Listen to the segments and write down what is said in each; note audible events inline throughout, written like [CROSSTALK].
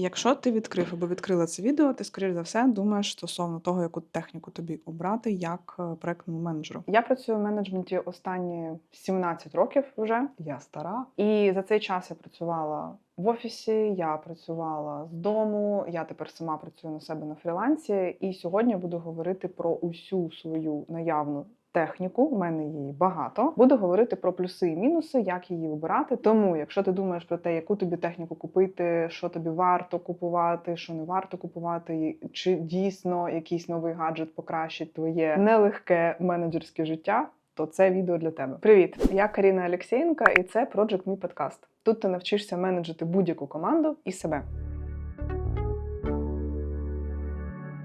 Якщо ти відкрив або відкрила це відео, ти, скоріш за все, думаєш стосовно того, яку техніку тобі обрати як е, проектному менеджеру. Я працюю в менеджменті останні 17 років вже. Я стара. І за цей час я працювала в офісі, я працювала з дому, я тепер сама працюю на себе на фрілансі. І сьогодні буду говорити про усю свою наявну техніку. У мене її багато. Буду говорити про плюси і мінуси, як її вибирати. Тому, якщо ти думаєш про те, яку тобі техніку купити, що тобі варто купувати, що не варто купувати, чи дійсно якийсь новий гаджет покращить твоє нелегке менеджерське життя. То це відео для тебе. Привіт! Я Каріна Алексєєнка, і це Project Me Podcast. Тут ти навчишся менеджити будь-яку команду і себе.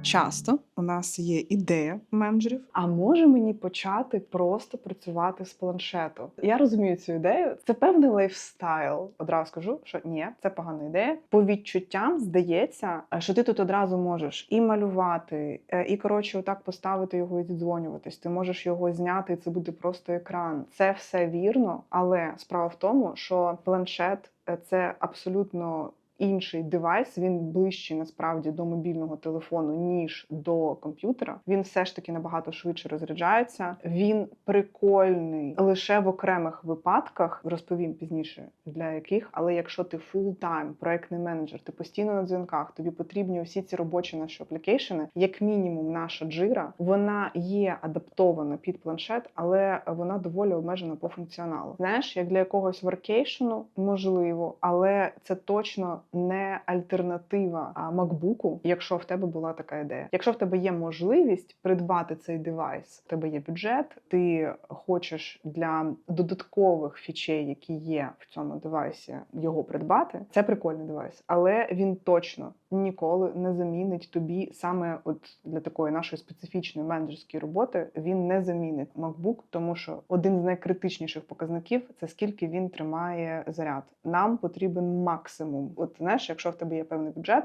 Часто у нас є ідея менеджерів, а може мені почати просто працювати з планшету. Я розумію цю ідею. Це певний лайфстайл. Одразу скажу, що ні, це погана ідея. По відчуттям здається, що ти тут одразу можеш і малювати, е, і коротше, отак поставити його і дідзвонюватись. Ти можеш його зняти, і це буде просто екран. Це все вірно, але справа в тому, що планшет е, це абсолютно інший девайс, він ближчий насправді до мобільного телефону, ніж до комп'ютера. Він все ж таки набагато швидше розряджається. Він прикольний лише в окремих випадках. Розповім пізніше для яких, але якщо ти фултайм проектний менеджер, ти постійно на дзвінках, тобі потрібні усі ці робочі наші аплікейшени, як мінімум, наша джира, вона є адаптована під планшет, але вона доволі обмежена по функціоналу. Знаєш, як для якогось воркейшену можливо, але це точно не альтернатива MacBook, якщо в тебе була така ідея. Якщо в тебе є можливість придбати цей девайс, в тебе є бюджет, ти хочеш для додаткових фічей, які є в цьому девайсі, його придбати. Це прикольний девайс, але він точно ніколи не замінить тобі саме от для такої нашої специфічної менеджерської роботи. Він не замінить MacBook, тому що один з найкритичніших показників це скільки він тримає заряд. Нам потрібен максимум. От знаєш, якщо в тебе є певний бюджет,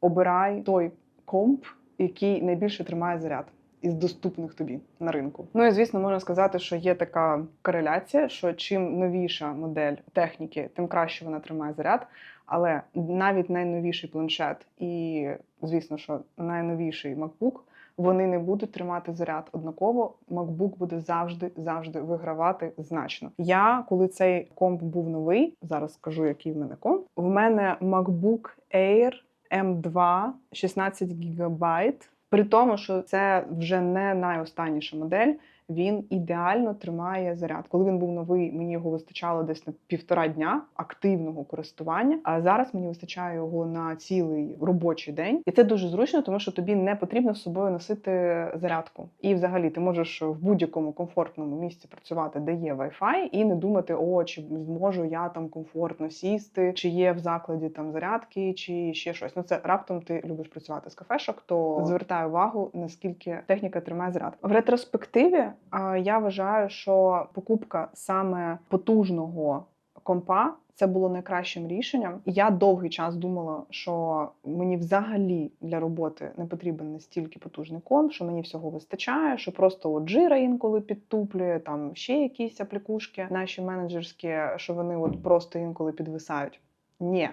обирай той комп, який найбільше тримає заряд. Із доступних тобі на ринку. Ну і звісно, можна сказати, що є така кореляція, що чим новіша модель техніки, тим краще вона тримає заряд. Але навіть найновіший планшет і, звісно, що найновіший MacBook, вони не будуть тримати заряд однаково. MacBook буде завжди завжди вигравати значно. Я коли цей комп був новий, зараз скажу, який в мене комп. В мене MacBook Air M2 16 ГБ. При тому, що це вже не найостанніша модель, він ідеально тримає заряд. Коли він був новий, мені його вистачало десь на півтора дня активного користування. А зараз мені вистачає його на цілий робочий день, і це дуже зручно, тому що тобі не потрібно з собою носити зарядку. І, взагалі, ти можеш в будь-якому комфортному місці працювати, де є Wi-Fi, і не думати, о, чи зможу я там комфортно сісти, чи є в закладі там зарядки, чи ще щось. Ну це раптом ти любиш працювати з кафешок, то звертай увагу, наскільки техніка тримає заряд в ретроспективі. Я вважаю, що покупка саме потужного компа це було найкращим рішенням. Я довгий час думала, що мені взагалі для роботи не потрібен настільки потужний комп, що мені всього вистачає, що просто от джира інколи підтуплює, там ще якісь аплікушки наші менеджерські, що вони от просто інколи підвисають. Ні.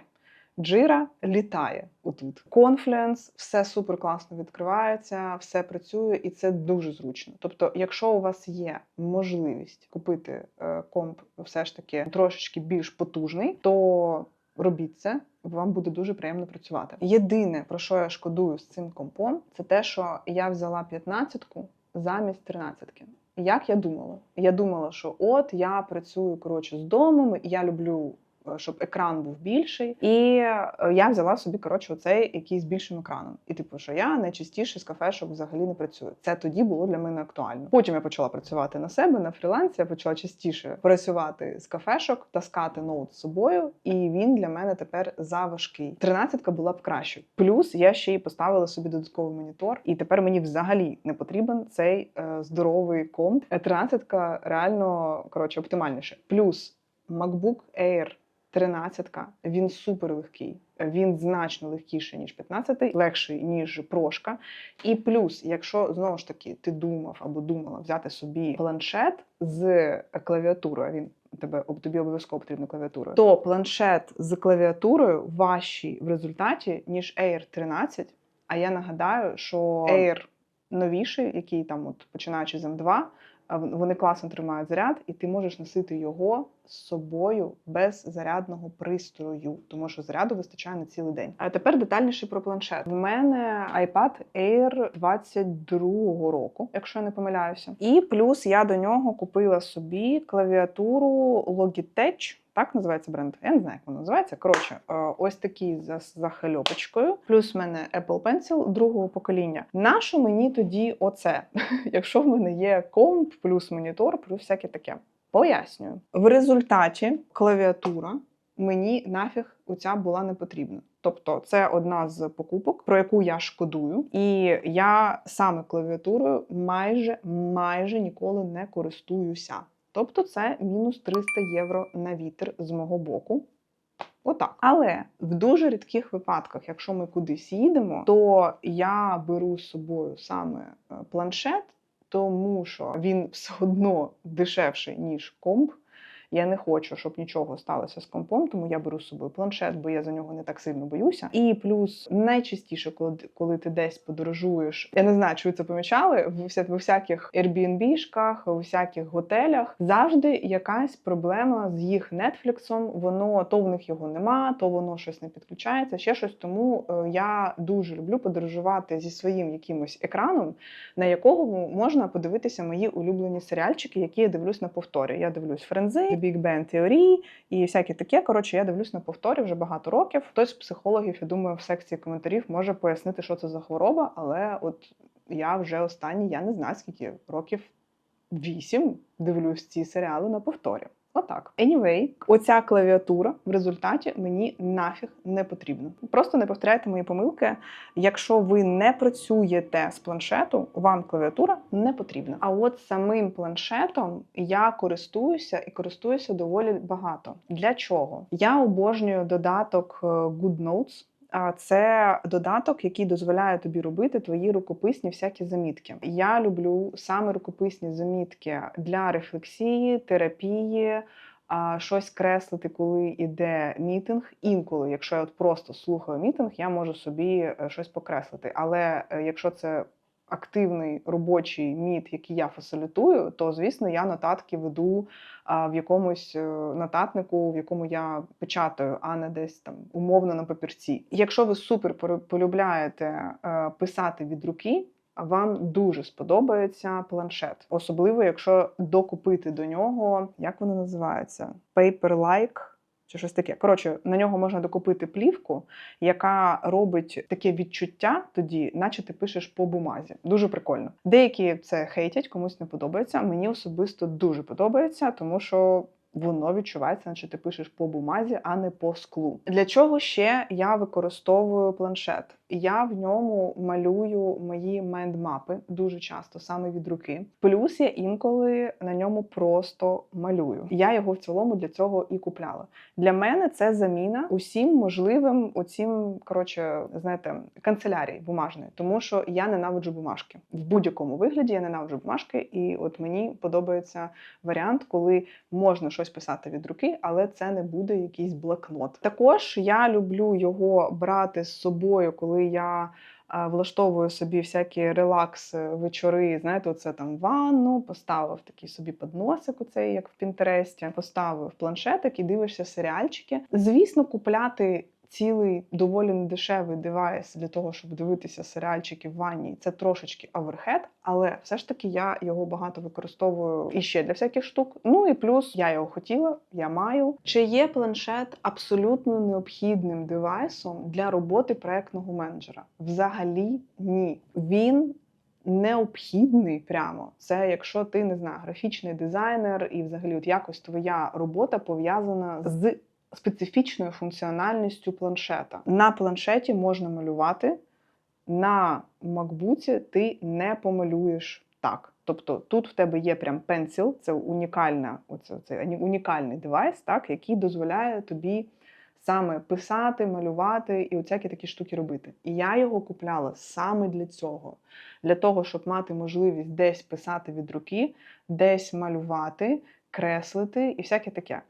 Джира літає отут. Confluence, все супер класно відкривається, все працює, і це дуже зручно. Тобто, якщо у вас є можливість купити е, комп, все ж таки трошечки більш потужний, то робіть це. Вам буде дуже приємно працювати. Єдине про що я шкодую з цим компом, це те, що я взяла 15-ку замість 13-ки. Як я думала? Я думала, що от я працюю коротше з домом, я люблю щоб екран був більший. І е, я взяла собі коротше оцей якийсь більшим екраном. І типу, що я найчастіше з кафешок взагалі не працюю. Це тоді було для мене актуально. Потім я почала працювати на себе на фрілансі. Я почала частіше працювати з кафешок, таскати ноут з собою, і він для мене тепер заважкий. Тринадцятка була б краще. Плюс я ще й поставила собі додатковий монітор, і тепер мені взагалі не потрібен цей е, здоровий комп. Тринадцятка реально коротше оптимальніше. Плюс MacBook Air 13-ка, він супер легкий. Він значно легкіший, ніж 15-й, легший, ніж прошка. І плюс, якщо знову ж таки ти думав або думала взяти собі планшет з клавіатурою, а він тебе тобі обов'язково потрібна клавіатура, то планшет з клавіатурою важчий в результаті, ніж Air 13. А я нагадаю, що Air новіший, який там, от починаючи з M2, а в- вони класно тримають заряд, і ти можеш носити його з собою без зарядного пристрою, тому що заряду вистачає на цілий день. А тепер детальніше про планшет. В мене iPad Air 22-го року, якщо я не помиляюся. І плюс я до нього купила собі клавіатуру Logitech. Так називається бренд. Я не знаю, як воно називається. Коротше, е, ось такий за захальопочкою. Плюс в мене Apple Pencil другого покоління. Нащо мені тоді оце? [LAUGHS] Якщо в мене є комп, плюс монітор, плюс всяке таке. Пояснюю. В результаті клавіатура мені нафіг оця була не потрібна. Тобто, це одна з покупок, про яку я шкодую, і я саме клавіатурою майже майже ніколи не користуюся. Тобто, це мінус 300 євро на вітер з мого боку. Отак. Але в дуже рідких випадках, якщо ми кудись їдемо, то я беру з собою саме е, планшет, тому що він [LAUGHS] все одно дешевший, ніж комп. Я не хочу, щоб нічого сталося з компом, тому я беру з собою планшет, бо я за нього не так сильно боюся. І плюс найчастіше, коли, коли ти десь подорожуєш, я не знаю, чи ви це помічали, в вся- в всяких Airbnb-шках, у всяких готелях завжди якась проблема з їх Нетфліксом. Воно то в них його нема, то воно щось не підключається, ще щось. Тому е, я дуже люблю подорожувати зі своїм якимось екраном, на якого можна подивитися мої улюблені серіальчики, які я дивлюсь на повторі. Я дивлюсь Френзи, Big Bang теорії і всяке таке. Коротше, я дивлюсь на повторі вже багато років. Хтось з психологів, я думаю, в секції коментарів може пояснити, що це за хвороба, але от я вже останні, я не знаю скільки років вісім дивлюсь ці серіали на повторі. Отак. Anyway, оця клавіатура в результаті мені нафіг не потрібна. Просто не повторяйте мої помилки. Якщо ви не працюєте з планшету, вам клавіатура не потрібна. А от самим планшетом я користуюся і користуюся доволі багато. Для чого? Я обожнюю додаток е, GoodNotes. Це додаток, який дозволяє тобі робити твої рукописні всякі замітки. Я люблю саме рукописні замітки для рефлексії, терапії. А щось креслити, коли йде мітинг. Інколи, якщо я от просто слухаю мітинг, я можу собі е, щось покреслити. Але е, якщо це активний робочий міт, який я фасилітую, то звісно я нотатки веду в якомусь е, нотатнику, в якому я печатаю, а не десь там умовно на папірці. Якщо ви супер полюбляєте е, писати від руки. Вам дуже сподобається планшет, особливо якщо докупити до нього, як воно називається? Paper-like чи щось таке. Коротше, на нього можна докупити плівку, яка робить таке відчуття тоді, наче ти пишеш по бумазі. Дуже прикольно. Деякі це хейтять, комусь не подобається. Мені особисто дуже подобається, тому що. Воно відчувається, наче ти пишеш по бумазі, а не по склу. Для чого ще я використовую планшет? Я в ньому малюю мої мендмапи дуже часто, саме від руки. Плюс я інколи на ньому просто малюю. Я його в цілому для цього і купляла. Для мене це заміна усім можливим оцім, коротше, знаєте, канцелярії бумажної, тому що я ненавиджу бумажки. В будь-якому вигляді я ненавиджу бумажки, і от мені подобається варіант, коли можна щось писати від руки, але це не буде якийсь блокнот. Також я люблю його брати з собою, коли я. Влаштовую собі всякі релакс вечори, знаєте, оце там ванну, поставив такий собі подносик, оцей, як в Пінтересті, поставив планшетик і дивишся серіальчики. Звісно, купляти цілий доволі недешевий девайс для того, щоб дивитися серіальчики в ванні, це трошечки оверхед, але все ж таки я його багато використовую і ще для всяких штук. Ну і плюс я його хотіла, я маю. Чи є планшет абсолютно необхідним девайсом для роботи проектного менеджера? Взагалі ні. Він необхідний прямо. Це якщо ти не знаю, графічний дизайнер, і взагалі от якось твоя робота пов'язана з специфічною функціональністю планшета. На планшеті можна малювати, на макбуці ти не помалюєш так. Тобто тут в тебе є прям пенсіл, це унікальна, оце, це унікальний девайс, так, який дозволяє тобі саме писати, малювати і оцякі такі штуки робити. І я його купляла саме для цього, для того, щоб мати можливість десь писати від руки, десь малювати, креслити і всяке таке.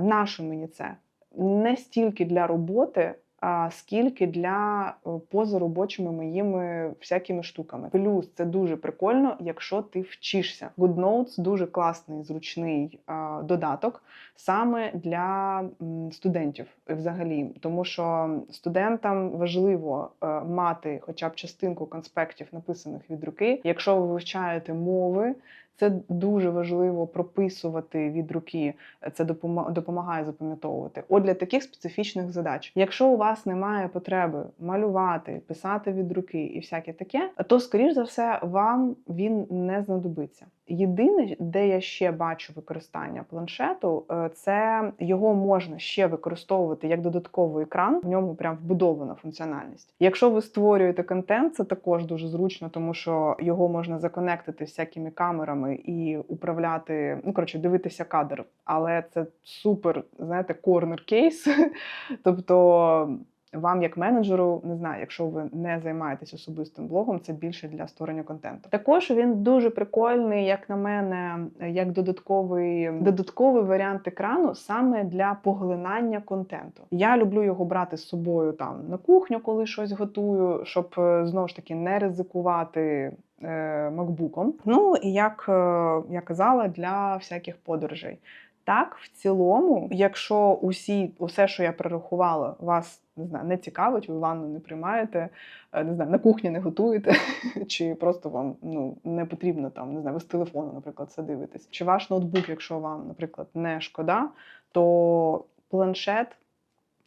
Нащо мені це? Не стільки для роботи, а скільки для е, позаробочими моїми всякими штуками. Плюс це дуже прикольно, якщо ти вчишся. GoodNotes дуже класний, зручний додаток саме для студентів взагалі, тому що студентам важливо е, мати хоча б частинку конспектів, написаних від руки. Якщо ви вивчаєте мови, це дуже важливо прописувати від руки. Це допомагає запам'ятовувати. От для таких специфічних задач. Якщо у вас немає потреби малювати, писати від руки і всяке таке, то скоріш за все вам він не знадобиться. Єдине, де я ще бачу використання планшету, е, це його можна ще використовувати як додатковий екран. В ньому прям вбудована функціональність. Якщо ви створюєте контент, це також дуже зручно, тому що його можна законектити всякими камерами і управляти. Ну коротше, дивитися кадр. Але це супер, знаєте, корнер кейс. [LAUGHS] тобто. Вам, як менеджеру, не знаю, якщо ви не займаєтесь особистим блогом, це більше для створення контенту. Також він дуже прикольний, як на мене, як додатковий додатковий варіант екрану саме для поглинання контенту. Я люблю його брати з собою там на кухню, коли щось готую, щоб е, знову ж таки не ризикувати. е, Макбуком. Ну і як е, я казала, для всяких подорожей. Так, в цілому, якщо усі, усе, що я перерахувала, вас не знаю, не цікавить, ви ванну не приймаєте, е, не знаю, на кухні не готуєте, [LAUGHS] чи просто вам ну не потрібно там, не знаю, ви з телефону, наприклад, це дивитесь. Чи ваш ноутбук, якщо вам, наприклад, не шкода, то планшет.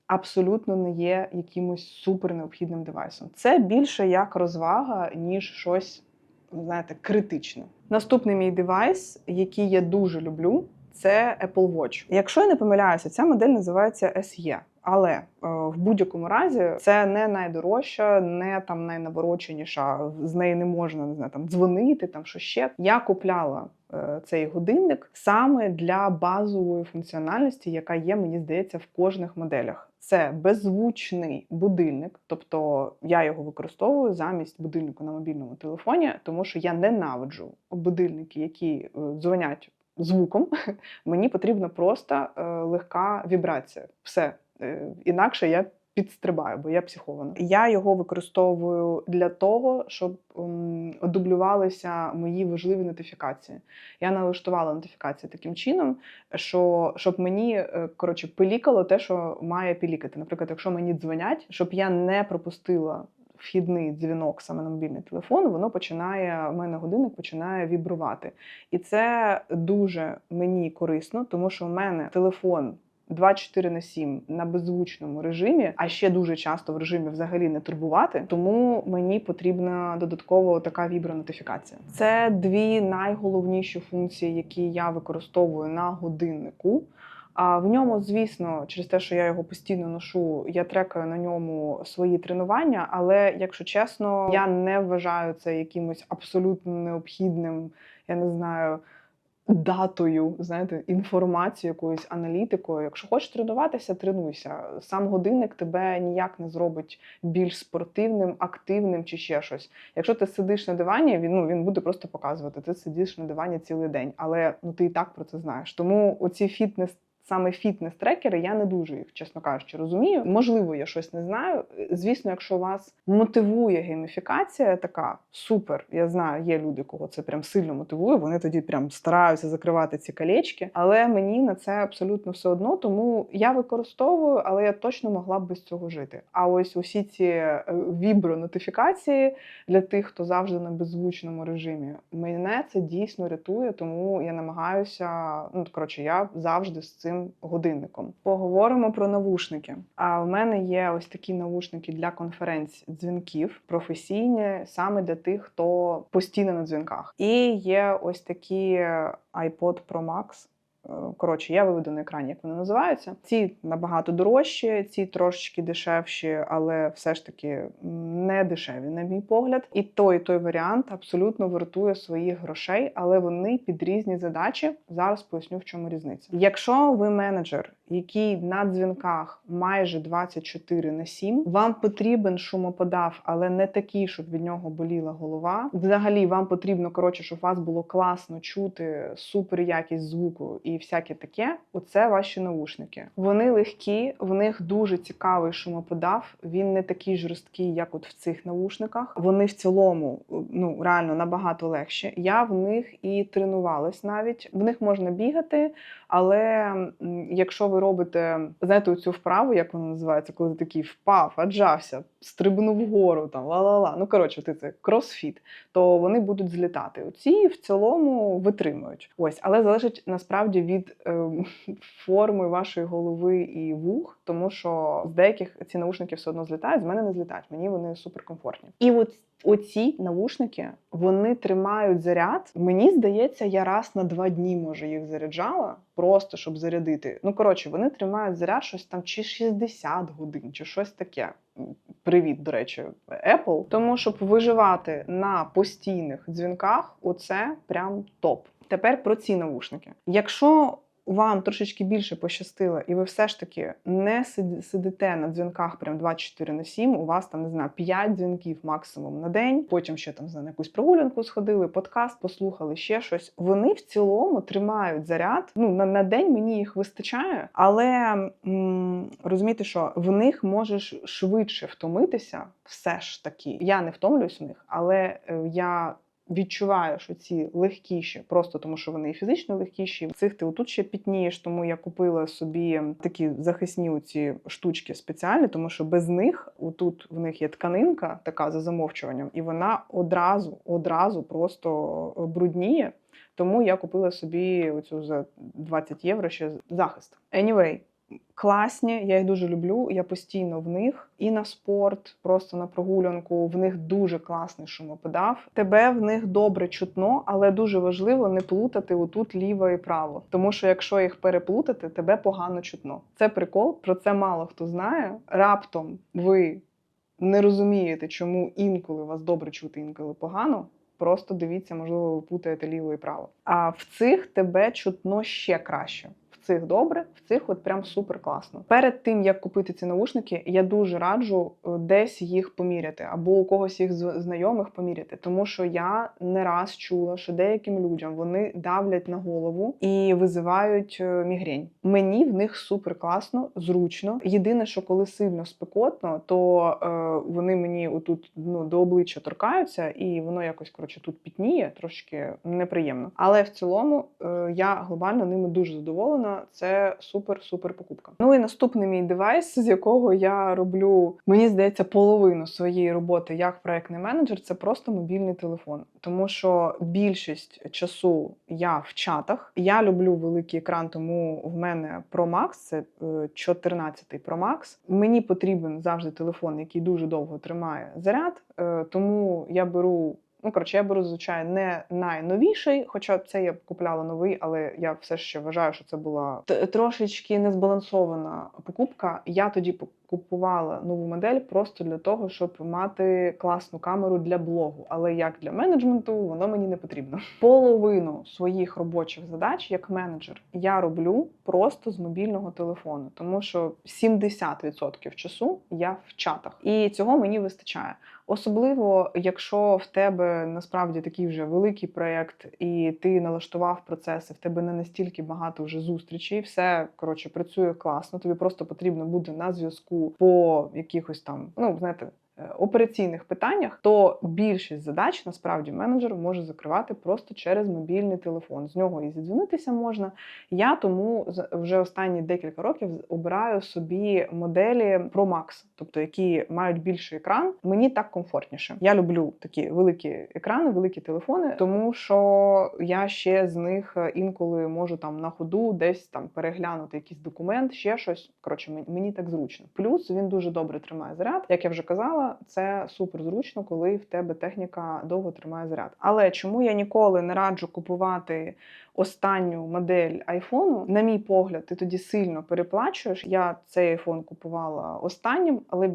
Абсолютно не є якимось супер необхідним девайсом. Це більше як розвага, ніж щось, знаєте, критичне. Наступний мій девайс, який я дуже люблю, це Apple Watch. Якщо я не помиляюся, ця модель називається SE. Але е, в будь-якому разі це не найдорожча, не там найнавороченіша. З неї не можна не знаю, там дзвонити, там що ще. Я купляла е, цей годинник саме для базової функціональності, яка є, мені здається, в кожних моделях. Це беззвучний будильник, тобто я його використовую замість будильнику на мобільному телефоні, тому що я ненавиджу будильники, які е, дзвонять звуком. [LAUGHS] Мені потрібна просто е, легка вібрація. Все Е, інакше я підстрибаю, бо я психована. Я його використовую для того, щоб ем, дублювалися мої важливі нотифікації. Я налаштувала нотифікації таким чином, що щоб мені е, коротше пилікало те, що має пілікати. Наприклад, якщо мені дзвонять, щоб я не пропустила. Вхідний дзвінок саме на мобільний телефон, воно починає, в мене годинник починає вібрувати. І це дуже мені корисно, тому що в мене телефон 24 на 7 на беззвучному режимі, а ще дуже часто в режимі взагалі не турбувати. Тому мені потрібна додатково така вібронотифікація. Це дві найголовніші функції, які я використовую на годиннику. А в ньому, звісно, через те, що я його постійно ношу, я трекаю на ньому свої тренування. Але, якщо чесно, я не вважаю це якимось абсолютно необхідним, я не знаю датою, знаєте, інформацією, якоюсь аналітикою. Якщо хочеш тренуватися, тренуйся. Сам годинник тебе ніяк не зробить більш спортивним, активним чи ще щось. Якщо ти сидиш на дивані, він ну він буде просто показувати. Ти сидиш на дивані цілий день, але ну ти і так про це знаєш. Тому оці фітнес саме фітнес-трекери, я не дуже їх, чесно кажучи, розумію. Можливо, я щось не знаю. Звісно, якщо вас мотивує гейміфікація, така супер. Я знаю, є люди, кого це прям сильно мотивує. Вони тоді прям стараються закривати ці колечки. Але мені на це абсолютно все одно. Тому я використовую, але я точно могла б без цього жити. А ось усі ці е, вібро-нотифікації для тих, хто завжди на беззвучному режимі, мене це дійсно рятує, тому я намагаюся. Ну коротше, я завжди з цим цим годинником. Поговоримо про навушники. А в мене є ось такі навушники для конференцій дзвінків професійні, саме для тих, хто постійно на дзвінках. І є ось такі iPod Pro Max. Коротше, я виведу на екрані, як вони називаються. Ці набагато дорожчі, ці трошечки дешевші, але все ж таки не дешеві, на мій погляд. І той, і той варіант абсолютно вартує своїх грошей, але вони під різні задачі. Зараз поясню, в чому різниця. Якщо ви менеджер, який на дзвінках майже 24 на 7, вам потрібен шумоподав, але не такий, щоб від нього боліла голова. Взагалі, вам потрібно коротше, щоб вас було класно чути, супер якість звуку і всяке таке. Оце ваші наушники. Вони легкі, в них дуже цікавий шумоподав. Він не такий жорсткий, як от в цих наушниках. Вони в цілому ну реально набагато легші. Я в них і тренувалась навіть. В них можна бігати, але якщо ви робите, знаєте, цю вправу, як вона називається, коли ти такий впав, аджався, стрибнув вгору, там ла-ла-ла. Ну коротше, ти це кросфіт, то вони будуть злітати. Оці в цілому витримують. Ось, але залежить насправді від ем, форми вашої голови і вух, тому що з деяких ці наушники все одно злітають, з мене не злітають. Мені вони суперкомфортні. І от Оці наушники вони тримають заряд. Мені здається, я раз на два дні може їх заряджала, просто щоб зарядити. Ну коротше, вони тримають заряд щось там чи 60 годин, чи щось таке. Привіт, до речі, Apple. Тому щоб виживати на постійних дзвінках, оце прям топ. Тепер про ці наушники. Якщо вам трошечки більше пощастило, і ви все ж таки не сидите на дзвінках прям 24 на 7, у вас там не знаю 5 дзвінків максимум на день. Потім ще там на якусь прогулянку сходили, подкаст послухали, ще щось. Вони в цілому тримають заряд. Ну на, на день мені їх вистачає, але розумієте, що в них можеш швидше втомитися. Все ж таки, я не втомлююсь в них, але е, я відчуваю, що ці легкіші, просто тому що вони і фізично легкіші. Цих ти отут ще пітнієш, тому я купила собі такі захисні ці штучки спеціальні, тому що без них отут в них є тканинка, така за замовчуванням, і вона одразу, одразу просто брудніє. Тому я купила собі оцю за 20 євро ще захист. Anyway, класні, я їх дуже люблю. Я постійно в них і на спорт, просто на прогулянку. В них дуже класний шумоподав. Тебе в них добре чутно, але дуже важливо не плутати отут ліво і право. Тому що якщо їх переплутати, тебе погано чутно. Це прикол, про це мало хто знає. Раптом ви не розумієте, чому інколи вас добре чути, інколи погано. Просто дивіться, можливо, ви путаєте ліво і право. А в цих тебе чутно ще краще. Цих добре, в цих от прям супер класно. Перед тим як купити ці наушники, я дуже раджу е, десь їх поміряти, або у когось їх з- знайомих поміряти, тому що я не раз чула, що деяким людям вони давлять на голову і визивають е, мігрень. Мені в них супер класно, зручно. Єдине, що коли сильно спекотно, то е, вони мені отут ну, до обличчя торкаються, і воно якось коротше тут пітніє, трошки неприємно. Але в цілому е, я глобально ними дуже задоволена. Це супер-супер покупка. Ну і наступний мій девайс, з якого я роблю, мені здається, половину своєї роботи як проектний менеджер, це просто мобільний телефон. Тому що більшість часу я в чатах. Я люблю великий екран, тому в мене Pro Max, це е, 14 Pro Max. Мені потрібен завжди телефон, який дуже довго тримає заряд. е, Тому я беру. Ну, коротше, я беру зазвичай не найновіший, хоча це я купляла новий, але я все ще вважаю, що це була трошечки незбалансована покупка. Я тоді купувала нову модель просто для того, щоб мати класну камеру для блогу. Але як для менеджменту, воно мені не потрібно. Половину своїх робочих задач як менеджер я роблю просто з мобільного телефону, тому що 70% часу я в чатах, і цього мені вистачає. Особливо, якщо в тебе насправді такий вже великий проєкт, і ти налаштував процеси, в тебе не настільки багато вже зустрічей, все коротше працює класно. Тобі просто потрібно бути на зв'язку по якихось там, ну знаєте. Е, Операційних питаннях, то більшість задач насправді менеджер може закривати просто через мобільний телефон. З нього і зідзвонитися можна. Я тому вже останні декілька років обираю собі моделі Pro Max, тобто які мають більший екран. Мені так комфортніше. Я люблю такі великі екрани, великі телефони, тому що я ще з них е, інколи можу там на ходу десь там переглянути якийсь документ, ще щось. Коротше, мені так зручно. Плюс він дуже добре тримає заряд. Як я вже казала, це супер зручно, коли в тебе техніка довго тримає заряд. Але чому я ніколи не раджу купувати останню модель айфону, на мій погляд, ти тоді сильно переплачуєш. Я цей айфон купувала останнім, але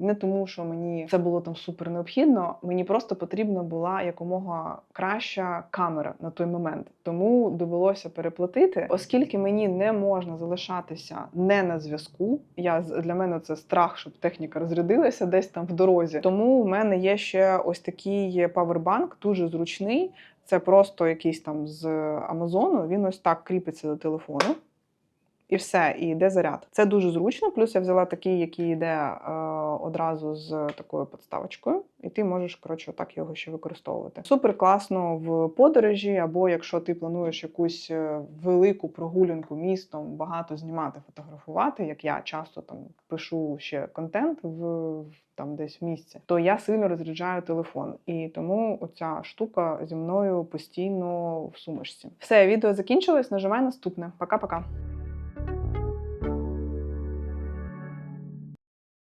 не тому, що мені це було там супер необхідно. Мені просто потрібна була якомога краща камера на той момент. Тому довелося переплатити, оскільки мені не можна залишатися не на зв'язку. Я для мене це страх, щоб техніка розрядилася десь там в дорозі. Тому в мене є ще ось такий павербанк, дуже зручний. Це просто якийсь там з Амазону. Він ось так кріпиться до телефону. І все, і йде заряд. Це дуже зручно. Плюс я взяла такий, який йде е, одразу з такою подставочкою, і ти можеш коротше так його ще використовувати. Супер класно в подорожі, або якщо ти плануєш якусь е, велику прогулянку містом, багато знімати, фотографувати, як я часто там пишу ще контент в, там десь в місці, то я сильно розряджаю телефон. І тому оця штука зі мною постійно в сумочці. Все, відео закінчилось. Нажимай наступне. Пока-пока.